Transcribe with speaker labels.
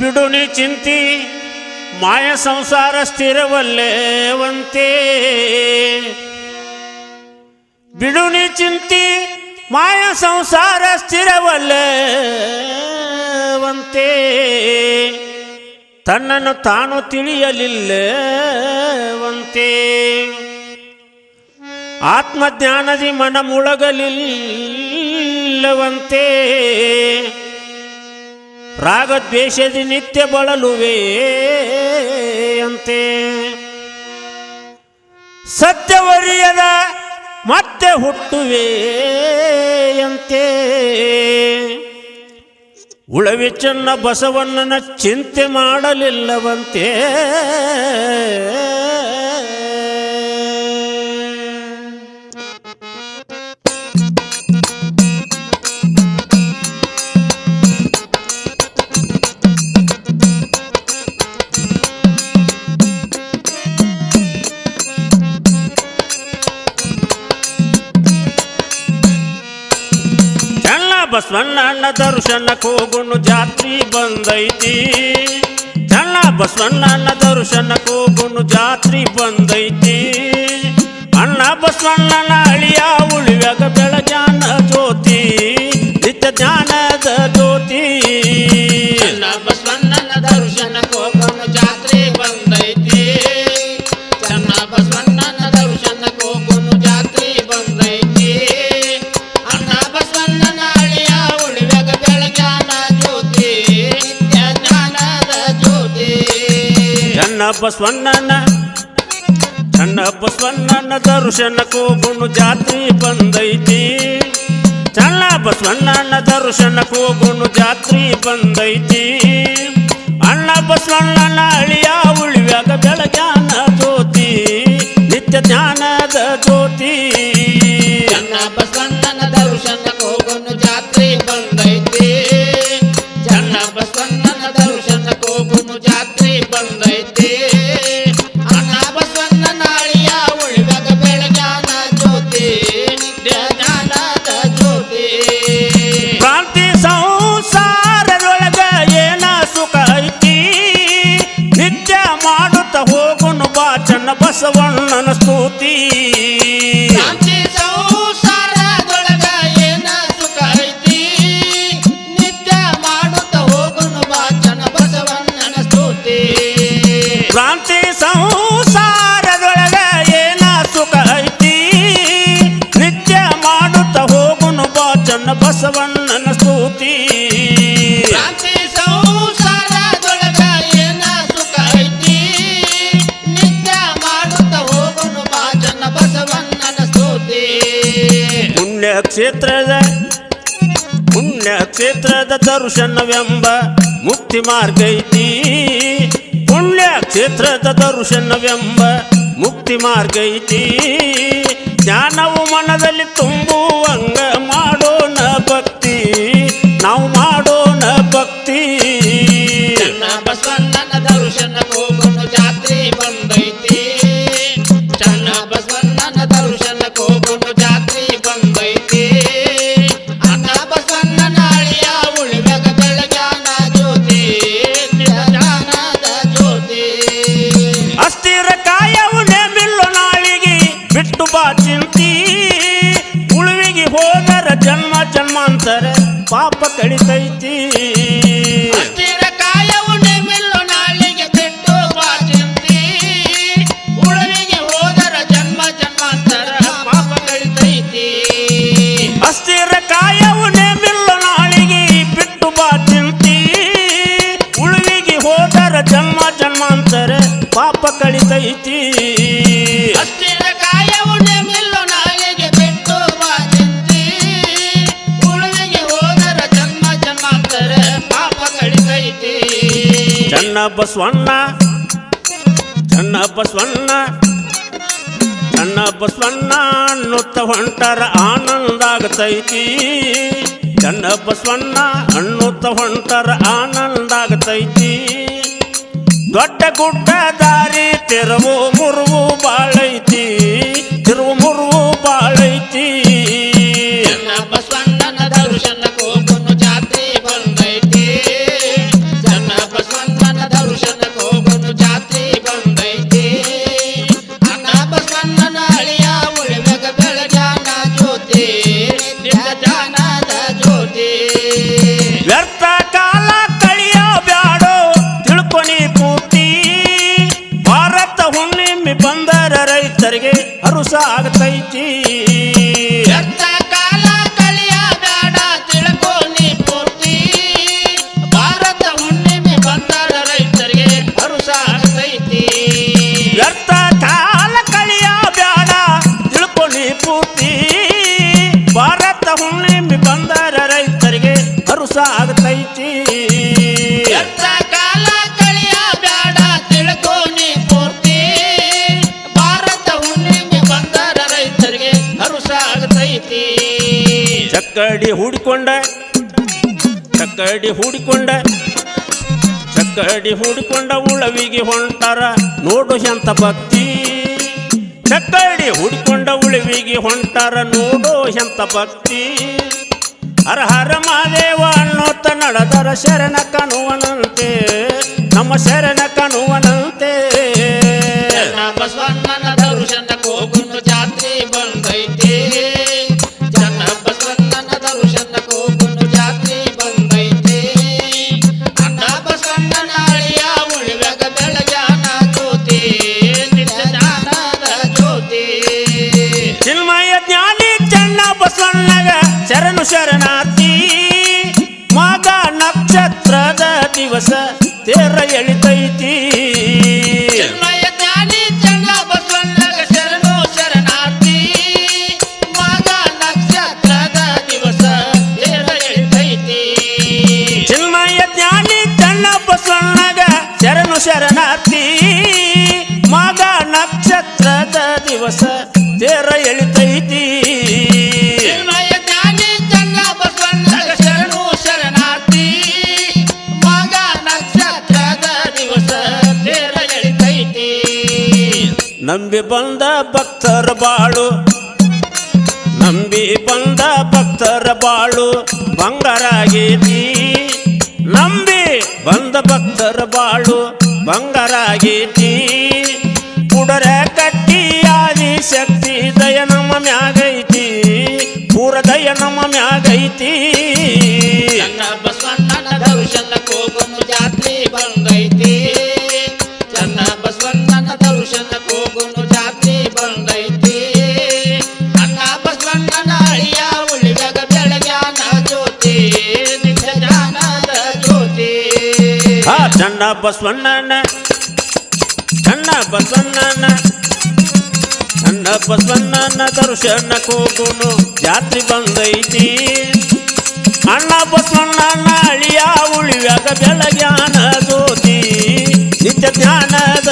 Speaker 1: ಬಿಡುನಿ ಚಿಂತಿ, ಮಾಯ ಸಂಸಾರ ಸ್ಥಿರವಲ್ಲೇವಂತೆ. ಬಿಡುನಿ ಚಿಂತಿ, ಮಾಯ ಸಂಸಾರ ಸ್ಥಿರವಲ್ಲೇವಂತೆ. ತನ್ನನ್ನು ತಾನು ತಿಳಿಯಲಿಲ್ಲವಂತೆ. ಆತ್ಮಜ್ಞಾನದಿ ಮನ ಮುಳಗಲಿಲ್ಲವಂತೆ ರಾಗದ್ವೇಷದಿ ನಿತ್ಯ ಬಳಲುವೆ ಅಂತೆ. ಸತ್ಯವರಿಯದ ಮತ್ತೆ ಹುಟ್ಟುವೆ ಅಂತೆ. ಉಳವಿ ಚೆನ್ನ ಬಸವಣ್ಣನ ಚಿಂತೆ ಮಾಡಲಿಲ್ಲವಂತೆ. ಚೆನ್ನ ದರ್ಶನ ಕೋಗುಣ್ಣು ಜಾತ್ರಿ ಬಂದೈತಿ. ಚಣ್ಣ ಬಸವಣ್ಣ ದರ್ಶನ ಕೋಗುಣ್ಣು ಜಾತ್ರಿ ಬಂದೈತಿ. ಅಣ್ಣ ಬಸವಣ್ಣನ ಅಳಿಯ
Speaker 2: ಉಳಿವಾಗ ಬೆಳಜಾನ ಜ್ಯೋತಿ, ನಿತ್ಯ ಜ್ಞಾನದ ಜ್ಯೋತಿ.
Speaker 1: ಬಸವಣ್ಣನ ಸಣ್ಣ ಬಸವಣ್ಣನ ದರ್ಶನ ಹೋಗುಣು ಜಾತ್ರಿ ಬಂದೈತಿ. ಸಣ್ಣ ಬಸವಣ್ಣನ ದರ್ಶನ ಹೋಗುಣು ಜಾತ್ರಿ ಬಂದೈತಿ. ಅಣ್ಣ ಬಸವಣ್ಣನ ಅಳಿಯ ಉಳಿವ್ಯಾಗ ಬೆಳಗಾನ ಜ್ಯೋತಿ, ನಿತ್ಯ ಜ್ಞಾನದ ಜ್ಯೋತಿ. ಸ್ತುತಿ. ಕ್ರಾಂತಿ ಸಂಸಾರದೊಳಗ ಏನ ಸುಖ ಐತಿ? ನಿತ್ಯ ಮಾಡುತ್ತ ಹೋಗುನು ಬಾ ಚೆನ್ನ ಬಸವಣ್ಣನ ಕ್ಷೇತ್ರದ ಪುಣ್ಯ ಕ್ಷೇತ್ರದ ದರ್ಶನವೆಂಬ ಮುಕ್ತಿ ಮಾರ್ಗ ಐತಿ. ಪುಣ್ಯ ಕ್ಷೇತ್ರದ ದರ್ಶನವೆಂಬ ಮುಕ್ತಿ ಮಾರ್ಗ ಐತಿ. ಜ್ಞಾನವು ಮನದಲ್ಲಿ ತುಂಬುವಂಗ ಚಿಂತಿ ಉಳುವಿಗೆ ಹೋದರ ಜನ್ಮ ಜನ್ಮಾಂತರ ಪಾಪ ಕಳಿತೈತಿ.
Speaker 2: ಅಸ್ಥಿರ
Speaker 1: ಬಸವಣ್ಣ, ಚನ್ನ ಬಸವಣ್ಣ ಚನ್ನ ಬಸವಣ್ಣ ಅನ್ನುತ್ತ ಹೊಂಟರ ಆನಂದ ಆಗತೈತಿ ಚನ್ನ ಬಸವಣ್ಣ ಅನ್ನುತ್ತ ಹೊಂಟರ ಆನಂದ ಆಗತೈತಿ ದೊಡ್ಡ ಗುಡ್ಡ ದಾರಿ ತಿರುವು ಮುರುವು ಬಾಳೈತಿ. ತಿರುವು ಹರುಸ ಆಗತೈತಿ.
Speaker 2: ಹುಣ್ಣಿಮೆ ಬಂದರ ರೈತರಿಗೆ ಆಗ್ತೈತಿ.
Speaker 1: ಚಕ್ಕಡಿ ಹೂಡಿಕೊಂಡ ಚಕ್ಕಡಿ ಹೂಡಿಕೊಂಡ ಚಕ್ಕಡಿ ಹೂಡಿಕೊಂಡ ಉಳವಿಗೆ ಹೊಂಟಾರ, ನೋಡು ಎಂತ ಭಕ್ತಿ. ಚಕ್ಕಡಿ ಹೂಡಿಕೊಂಡ ಉಳವಿಗೆ ಹೊಂಟಾರ, ನೋಡು ಎಂತ ಭಕ್ತಿ. ಹರ ಹರ ಮಹಾದೇವ ಅನ್ನೋತ ನಡೆದರ ಶರಣ ಕಾಣುವನಂತೆ, ನಮ್ಮ ಶರಣ ಕಾಣುವನಂತೆ.
Speaker 2: ಜನ
Speaker 1: ದಿವಸ ತೇರ ಎಳಿತೈತಿ.
Speaker 2: ಶರಣಾರ್ಥಿ. ಮಗ ನಕ್ಷತ್ರದ ದಿವಸ
Speaker 1: ನಂಬಿ ಬಂದ ಭಕ್ತರ ಬಾಳು. ನಂಬಿ ಬಂದ ಭಕ್ತರ ಬಾಳು. ಬಂಗಾರಾಗೇತಿ ನಂಬಿ ಬಂದ ಭಕ್ತರ ಬಾಳು. ಬಂಗಾರಾಗೇತಿ ಕುಡರ ಕಟ್ಟಿ ಆದಿ ಶಕ್ತಿ ದಯ ನಮ್ಮ ಮ್ಯಾಗೈತಿ. ಪೂರ ದಯ ನಮ್ಮ ಮ್ಯಾಗೈತಿ. ಚನ್ನ ಬಸವಣ್ಣನ ಚನ್ನ ಬಸವಣ್ಣನ ಚನ್ನ ಬಸವಣ್ಣನ ದರ್ಶನ ಹೋಗುನು ಜಾತ್ರಿ ಬಂದೈತಿ. ಅಣ್ಣ ಬಸವಣ್ಣನ ಅಳಿಯ ಉಳಿಯಾಗ ಬೆಳಗ್ಯಾನ ಜ್ಯೋತಿ, ನಿತ್ಯ ಜ್ಞಾನದ